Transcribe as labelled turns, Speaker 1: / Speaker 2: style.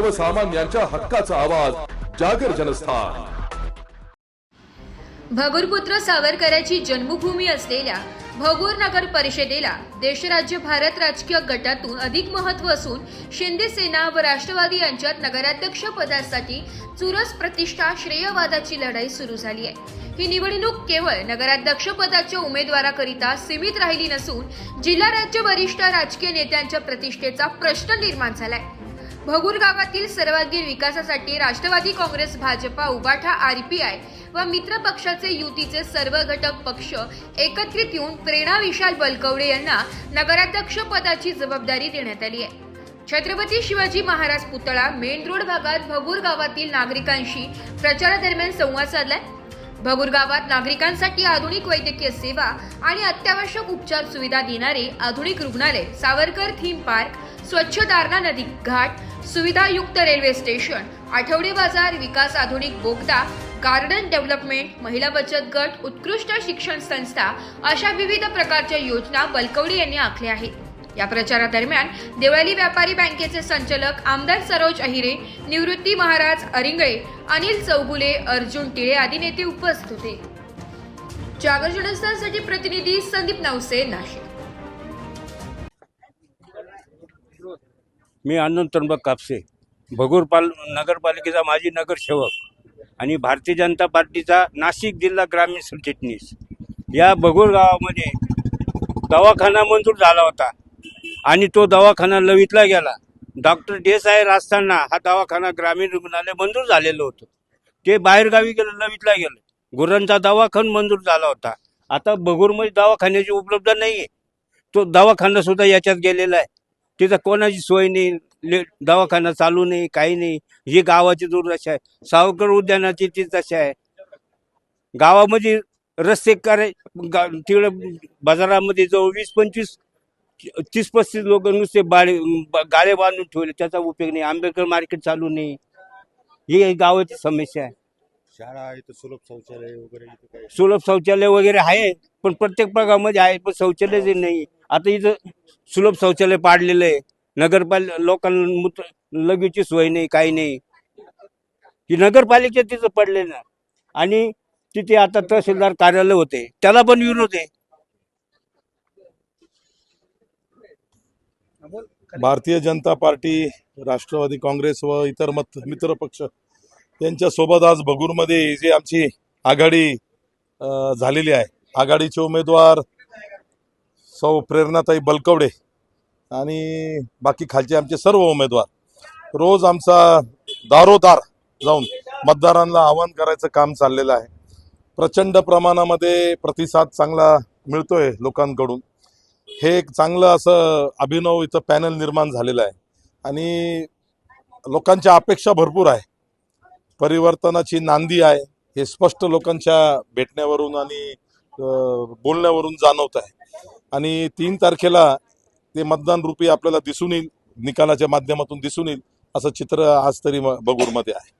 Speaker 1: सर्वसामान्यांच्या हक्काचा आवाज जागर जनस्थान.
Speaker 2: भगुरपुत्र सावरकरांची जन्मभूमी असलेल्या भगूर नगर परिषदेला देशराज्य भारत राजकीय गटातून अधिक महत्त्व असून शिंदे सेना व राष्ट्रवादी यांच्यात नगराध्यक्ष पदासाठी चुरस प्रतिष्ठा श्रेयवादाची लढाई सुरू झाली आहे. ही निवडणूक केवळ नगराध्यक्ष पदाच्या उमेदवाराकरिता सीमित राहिली नसून जिल्हा राज्य वरिष्ठ राजकीय नेत्यांच्या प्रतिष्ठेचा प्रश्न निर्माण झालाय. भगूर गावातील सर्वांगीण विकासासाठी राष्ट्रवादी काँग्रेस भाजपा उबाठा आय व मित्र पक्षाचे युतीचे सर्व घटक पक्ष एकत्रित येऊन प्रेरणा विशाल बलकवडे यांना नगराध्यक्ष पदाची जबाबदारी देण्यात आली आहे. छत्रपती शिवाजी महाराज पुतळा मेन रोड भागात भगूर गावातील नागरिकांशी प्रचारादरम्यान संवाद साधलाय. भगूर गावात नागरिकांसाठी आधुनिक वैद्यकीय सेवा आणि अत्यावश्यक उपचार सुविधा देणारे आधुनिक रुग्णालय सावरकर थीम पार्क स्वच्छ दारणा नदी घाट सुविधायुक्त रेल्वे स्टेशन आठवडे बाजार विकास आधुनिक बोगदा गार्डन डेव्हलपमेंट महिला बचत गट उत्कृष्ट शिक्षण संस्था अशा विविध प्रकारच्या योजना बलकवडी यांनी आखल्या आहेत. या प्रचारादरम्यान देवळाली व्यापारी बँकेचे संचालक आमदार सरोज अहिरे निवृत्ती महाराज अरिंगळे अनिल चौगुले अर्जुन टिळे आदी नेते उपस्थित होते. जागर जनस्थानसाठी प्रतिनिधी संदीप नवसे नाशिक.
Speaker 3: मी आनंद त्र्यंबक कापसे. भगूरपाल नगरपालिकेचा माजी नगरसेवक आणि भारतीय जनता पार्टीचा नाशिक जिल्हा ग्रामीण सरचिटणीस या भगूर गावामध्ये दवाखाना मंजूर झाला होता आणि तो दवाखाना लवितला गेला. डॉक्टर देसाहेर असताना हा दवाखाना ग्रामीण रुग्णालय मंजूर झालेलं होतं. ते बाहेरगावी गेलं लवितला गेलं. गुरांचा दवाखाना मंजूर झाला होता. आता भगूरमध्ये दवाखान्याची उपलब्ध नाही आहे तो दवाखानासुद्धा याच्यात गेलेला आहे. तिथं कोणाची सोय नाही दवाखाना चालू नाही काही नाही. ही गावाची दुर्दशा आहे. सावकर उद्यानाची ती दशा आहे. गावामध्ये रस्ते कराय तिकडे बाजारामध्ये जवळ वीस पंचवीस तीस पस्तीस लोक नुसते बाळे गाळे बांधून ठेवले. त्याचा उपयोग नाही. आंबेडकर मार्केट चालू नाही. ही गावाची समस्या आहे.
Speaker 4: शाळा इथं सुलभ शौचालय वगैरे
Speaker 3: सुलभ शौचालय वगैरे आहे पण प्रत्येक भागामध्ये आहे पण शौचालय नाही. आता इथं सुलभ शौचालय पाडलेलं आहे. नगरपाल लोकांना मूत्र लगेची सोय नाही काही नाही. ही नगरपालिका तिथं पडले ना आणि तिथे आता तहसीलदार कार्यालय होते. त्याला पण विरोध आहे.
Speaker 4: भारतीय जनता पार्टी राष्ट्रवादी काँग्रेस व इतर मत मित्र पक्ष यांच्या सोबत आज भगूरमध्ये जी आमची आघाडी झालेली आहे. आघाडीचे उमेदवार सौ प्रेरणाताई बलकवडे आणि बाकी खालचे आमचे सर्व उमेदवार. रोज आमचा दारोदार जाऊन मतदारांना आवाहन करायचं काम चाललेलं आहे. प्रचंड प्रमाणामध्ये प्रतिसाद चांगला मिळतोय लोकांकडून. हे एक चांगलं असं अभिनव इथं पॅनल निर्माण झालेलं आहे. आणि लोकांच्या अपेक्षा भरपूर आहे. परिवर्तनाची नांदी आहे. हे स्पष्ट लोकांच्या भेटण्यावरून आणि बोलण्यावरून जाणवत आहे. आणि तीन तारखेला ते मतदान रूपी आपल्याला दिसून येईल निकालाच्या माध्यमातून दिसून येईल असं चित्र आज तरी म- बगूरमध्ये आहे.